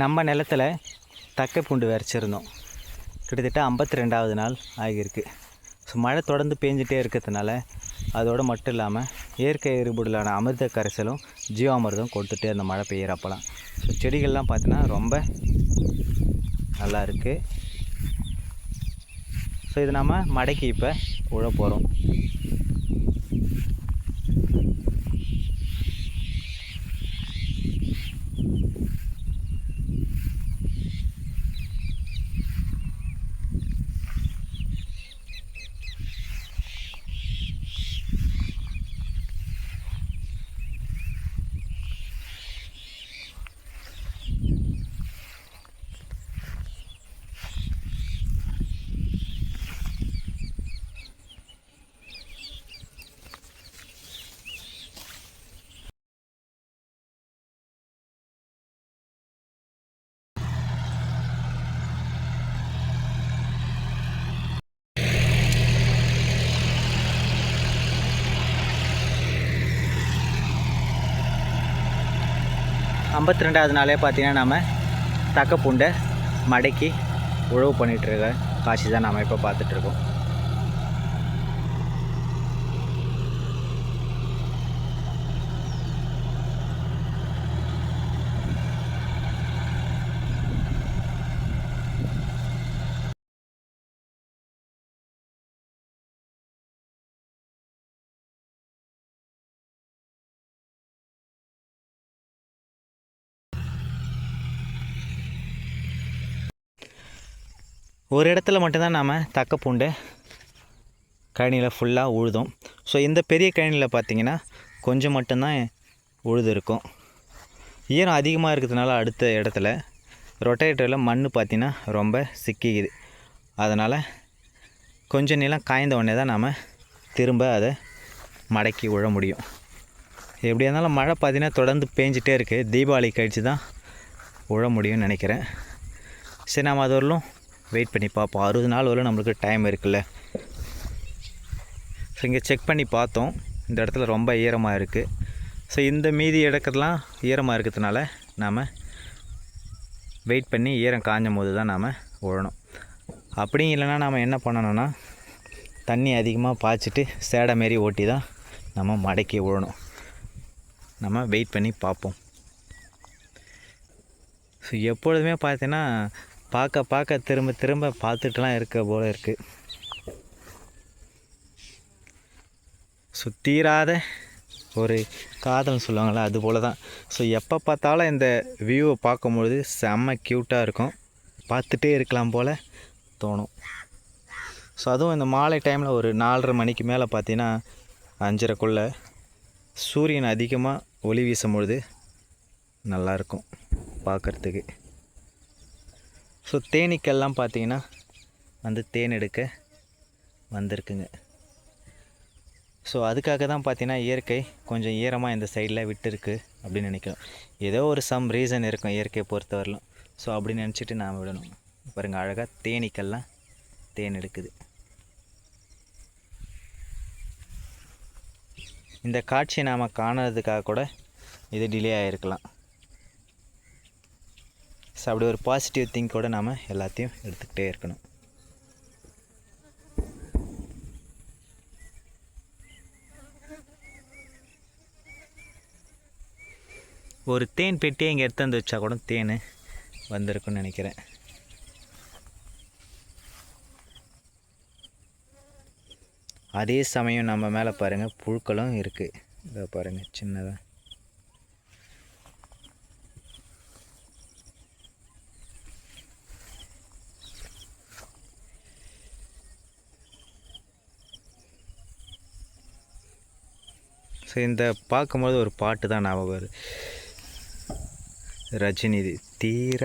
நம்ம நிலத்துல தக்கை பூண்டு விரைச்சிருந்தோம். கிட்டத்தட்ட ஐம்பத்தி ரெண்டாவது நாள் ஆகியிருக்கு. ஸோ மழை தொடர்ந்து பேஞ்சிட்டே இருக்கிறதுனால அதோடு மட்டும் இல்லாமல் இயற்கை எரிபொருளான அமிர்த கரைசலும் ஜீவாமிர்தம் கொடுத்துட்டே அந்த மழை பெய்யறப்பலாம் ஸோ செடிகள்லாம் பார்த்தீங்கன்னா ரொம்ப நல்லா இருக்குது ஸோ இது நம்ம மடைக்கு இப்போ உழ போகிறோம் ஐம்பத்தி ரெண்டாவது நாளே பார்த்தீங்கன்னா நம்ம தக்க பூண்டை மடக்கி உழவு பண்ணிகிட்ருக்க காட்சி தான் நம்ம இப்போ பார்த்துட்ருக்கோம் ஒரு இடத்துல மட்டும்தான் நாம் தக்க பூண்டை கழனியில் ஃபுல்லாக உழுதும். ஸோ இந்த பெரிய கழனியில் பார்த்தீங்கன்னா கொஞ்சம் மட்டும்தான் உழுது இருக்கும் ஈரம் அதிகமாக இருக்கிறதுனால அடுத்த இடத்துல ரொட்டேட்டரில் மண் பார்த்திங்கன்னா ரொம்ப சிக்கிக்குது. அதனால் கொஞ்சம் நிலம் காய்ந்த உடனே தான் நாம் திரும்ப அதை மடக்கி உழ முடியும். எப்படியா இருந்தாலும் மழை பார்த்திங்கன்னா தொடர்ந்து பேஞ்சிட்டே இருக்குது தீபாவளி கழித்து தான் உழ முடியும்னு நினைக்கிறேன். சரி நாம் அது வரலும் வெயிட் பண்ணி பார்ப்போம் அறுபது நாள் வரை நம்மளுக்கு டைம் இருக்குல்ல. ஸோ இங்கே செக் பண்ணி பார்த்தோம். இந்த இடத்துல ரொம்ப ஈரமாக இருக்குது ஸோ இந்த மீதி இடத்துலாம் ஈரமாக இருக்கிறதுனால நாம் வெயிட் பண்ணி ஈரம் காஞ்சும் போது தான் நாம் உழணும் அப்படி இல்லைன்னா நாம் என்ன பண்ணணும்னா தண்ணி அதிகமாக பாய்ச்சிட்டு சேடை மாரி ஓட்டி தான் நம்ம மடக்கி உழணும் நம்ம வெயிட் பண்ணி பார்ப்போம் ஸோ எப்பொழுதுமே பார்த்தீங்கன்னா பார்க்க பார்க்க திரும்ப திரும்ப பார்த்துட்டுலாம் இருக்க போல இருக்குது சுத்தீராத ஒரு காதல்னு சொல்லுவாங்கள்ல அது போல தான் ஸோ எப்போ பார்த்தாலும் இந்த வியூவை பார்க்கும்பொழுது செம்ம க்யூட்டாக இருக்கும். பார்த்துட்டே இருக்கலாம் போல் தோணும். ஸோ அதுவும் இந்த மாலை டைமில் ஒரு நாலரை மணிக்கு மேலே பார்த்தீங்கன்னா அஞ்சரைக்குள்ளே சூரியன் அதிகமாக ஒளி வீசும் பொழுது நல்லாயிருக்கும் பார்க்குறதுக்கு. ஸோ தேனீக்கெல்லாம் பார்த்தீங்கன்னா வந்து தேன் எடுக்க வந்திருக்குங்க. ஸோ அதுக்காக தான் பார்த்தீங்கன்னா இயற்கை கொஞ்சம் ஈரமாக இந்த சைடில் விட்டுருக்கு அப்படின்னு நினைக்கிறோம். ஏதோ ஒரு சம் ரீசன் இருக்கும் இயற்கையை பொறுத்தவரையிலும். ஸோ அப்படின்னு நினச்சிட்டு நாம் விடணும். பாருங்கள் அழகாக தேனீக்கெல்லாம் தேன் எடுக்குது. இந்த காட்சியை நாம் காணறதுக்காக கூட இது டிலே ஆகிருக்கலாம் ஸோ அப்படி ஒரு பாசிட்டிவ் திங்கோடு நாம் எல்லாத்தையும் எடுத்துக்கிட்டே இருக்கணும். ஒரு தேன் பெட்டியை இங்கே எடுத்து வந்து வச்சா கூட தேன் வந்திருக்குன்னு நினைக்கிறேன். அதே சமயம் நம்ம மேலே பாருங்கள் புழுக்களும் இருக்குது இதை பாருங்கள் சின்னதாக இந்த பார்க்கும்போது ஒரு பாட்டு தான் ஞாபகம் வருது. ரஜினி தீரா